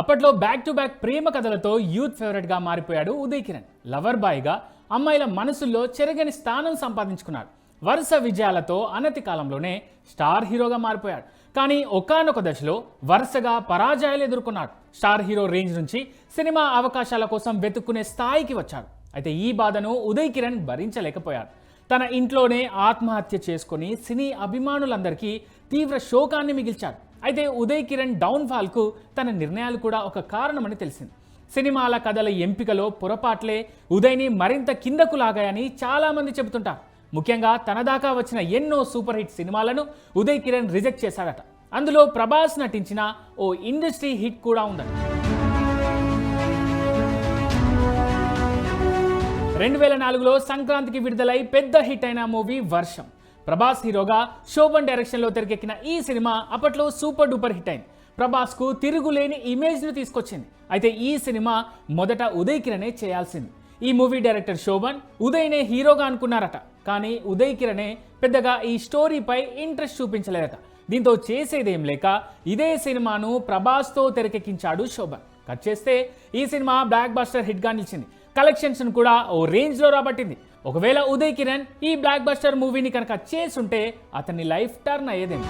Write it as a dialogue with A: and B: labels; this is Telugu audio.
A: అప్పట్లో బ్యాక్ టు బ్యాక్ ప్రేమ కథలతో యూత్ ఫేవరెట్గా మారిపోయాడు ఉదయ్ కిరణ్. లవర్ బాయ్గా అమ్మాయిల మనసుల్లో చెరగని స్థానం సంపాదించుకున్నాడు. వరుస విజయాలతో అనతి కాలంలోనే స్టార్ హీరోగా మారిపోయాడు. కానీ ఒకానొక దశలో వరుసగా పరాజయాలు ఎదుర్కొన్నాడు. స్టార్ హీరో రేంజ్ నుంచి సినిమా అవకాశాల కోసం వెతుక్కునే స్థాయికి వచ్చాడు. అయితే ఈ బాధను ఉదయ్ కిరణ్ భరించలేకపోయాడు. తన ఇంట్లోనే ఆత్మహత్య చేసుకుని సినీ అభిమానులందరికీ తీవ్ర శోకాన్ని మిగిల్చాడు. అయితే ఉదయ్ కిరణ్ డౌన్ఫాల్కు తన నిర్ణయాలు కూడా ఒక కారణమని తెలిసింది. సినిమాల కథల ఎంపికలో పొరపాట్లే ఉదయ్ని మరింత కిందకు లాగాయని చాలామంది చెబుతుంటారు. ముఖ్యంగా తన దాకా వచ్చిన ఎన్నో సూపర్ హిట్ సినిమాలను ఉదయ్ కిరణ్ రిజెక్ట్ చేశాడట. అందులో ప్రభాస్ నటించిన ఓ ఇండస్ట్రీ హిట్ కూడా ఉందట. రెండు వేల నాలుగులో సంక్రాంతికి విడుదలై పెద్ద హిట్ అయిన మూవీ వర్షం. ప్రభాస్ హీరోగా శోభన్ డైరెక్షన్లో తెరకెక్కిన ఈ సినిమా అప్పట్లో సూపర్ డూపర్ హిట్ అయింది. ప్రభాస్కు తిరుగులేని ఇమేజ్ను తీసుకొచ్చింది. అయితే ఈ సినిమా మొదట ఉదయ్ కిరణే చేయాల్సింది. ఈ మూవీ డైరెక్టర్ శోభన్ ఉదయ్నే హీరోగా అనుకున్నారట. కానీ ఉదయ్ కిరణే పెద్దగా ఈ స్టోరీపై ఇంట్రెస్ట్ చూపించలేదట దీంతో చేసేదేం లేక ఇదే సినిమాను ప్రభాస్తో తెరకెక్కించాడు శోభన్. కట్ చేస్తే ఈ సినిమా బ్లాక్ బస్టర్ హిట్గా నిలిచింది. కలెక్షన్స్ను కూడా ఓ రేంజ్లో రాబట్టింది. ఒకవేళ ఉదయ్ కిరణ్ ఈ బ్లాక్ బస్టర్ మూవీని కనుక చేసుంటే అతని లైఫ్ టర్న్ అయ్యేదేమో